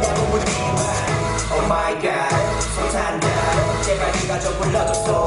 전부 모두 미워 Oh my god 손탄다. 제발 네가 좀 불러줘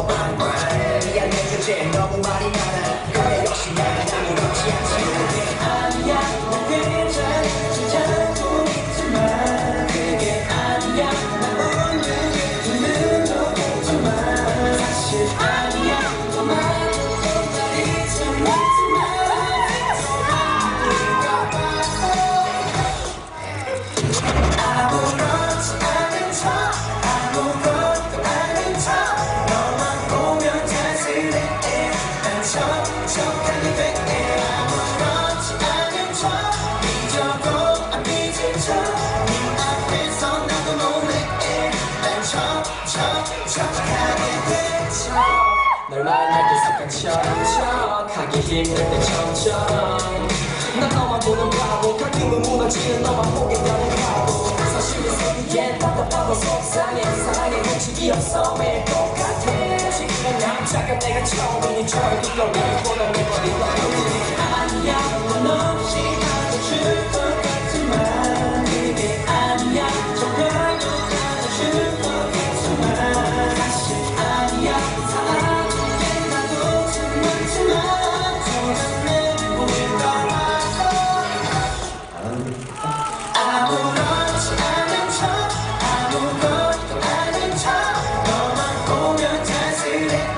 널 만날 때 습관 척척하기 힘들 때 척척 난 너만 보는 바보 가끔은 무너지는 너만 보게 되는 바보. 사실은 세계엔 답답하고 속상해 사랑에 혹시 남자가 내가 처음이니 저의 뒷거리보다 내 머리가 아니야 넌 없이 하고 줄것 같지만 그게 아니야 정말도 안아줄 거겠지만 사실 아니야 사랑에 나도 좀 많지만 저는 내 보일까 아무렇지 않은 척 아무것도 아닌 척 너만 보면 자신의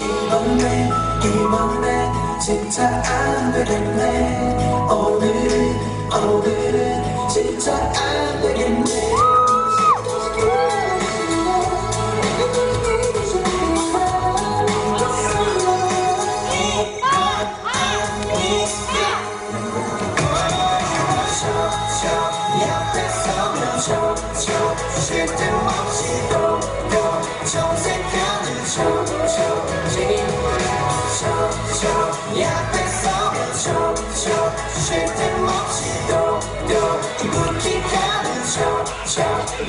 이번에 이번에 진짜 안 되겠네 오늘은 오늘은 정색하는 척척 쉴틈없이 기가는 척척